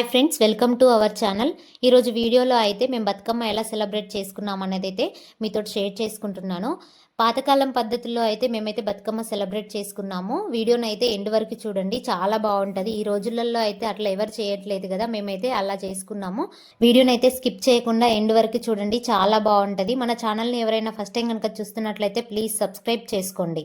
Hi friends welcome to our channel ఈరోజు వీడియోలో అయితే మేము బతుకమ్మ ఎలా సెలబ్రేట్ చేసుకున్నాం అనేది అయితే మీతో షేర్ చేసుకుంటున్నాను. పాతకాలం పద్ధతుల్లో అయితే మేమైతే బతుకమ్మ సెలబ్రేట్ చేసుకున్నాము. వీడియోని అయితే ఎండ్ వరకు చూడండి. చాలా బాగుంటుంది. ఈ రోజులలో అయితే అట్లా ఎవరు చేయట్లేదు కదా మేమైతే అలా చేసుకున్నాము. వీడియోని అయితే స్కిప్ చేయకుండా ఎండ్ వరకు చూడండి. చాలా బాగుంటుంది. మన ఛానల్ని ఎవరైనా ఫస్ట్ టైం కనుక చూస్తున్నట్లయితే ప్లీజ్ సబ్స్క్రైబ్ చేసుకోండి.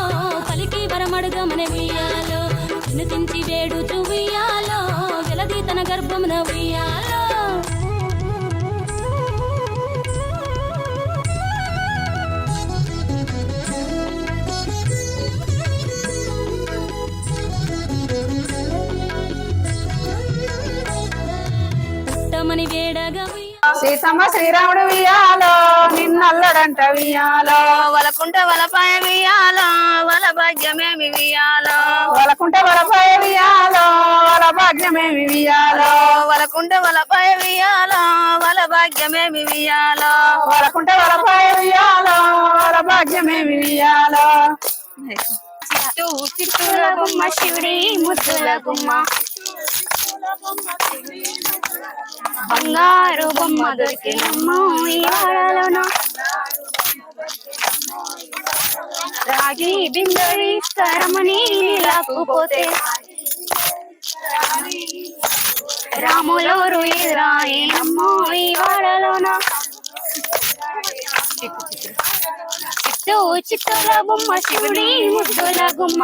పలికి వరమడుగమని ఉయ్యాలో వినుతించి వేడు ఉయ్యాలో వెలది తన గర్భమున ఉయ్యాలో. మని వేడగా సీతమ్మ శ్రీరాముడు వియాలో నిన్నల్లడంట వియాలో వలకుంట వలపాయ వియాలో వల భాగ్యమేమి వియాలో వలకుంట వలపాయ వియాలో వల భాగ్యమేమి వియాలో వలకుంట వలపాయ వియాలో వల భాగ్యమేమి వియాలో వలకుంట వలపాయ వియాలో వల భాగ్యమేమి వియాలో చిత్తూ చిత్తూల గుమ్మ శివుడి ముద్దుల గుమ్మ బంగారు బొమ్మ దొరికినమ్మో ఈ వాడలోన. రాగి బిందరి కరమని లాక్కుపోతే. రాములోరు ఎదురాయనమ్మో ఈ వాడలోన. చిత్తూ చిత్తూల బొమ్మ శివుడి ముద్దుల గుమ్మ.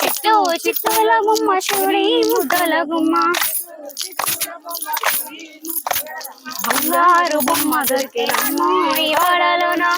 చిత్తూ చిత్తూల గుమ్మ చూడి ముద్దల గుమ్మ. బంగారు బొమ్మ దొరికినమ్మో ఈ వాడలోనా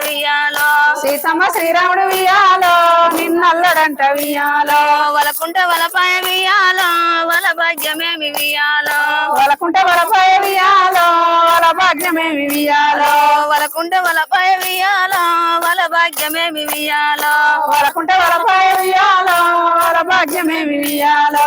నిన్నల్లడంట వియాలో. సీతమ్మ శ్రీరాముడు వియాలో నిన్నల్లడంట వియాలో. వలకుంట వలపాయ వియాలో వల భాగ్యమేమి వియాలో. వలకుంట వలపాయ వియాలో వల భాగ్యమేమి వియాలో. వలకుంట వలపాయ వియాలో వల భాగ్యమేమి వియాలో. వలకుంట వలపాయ వియాలో వల భాగ్యమేమి వియాలో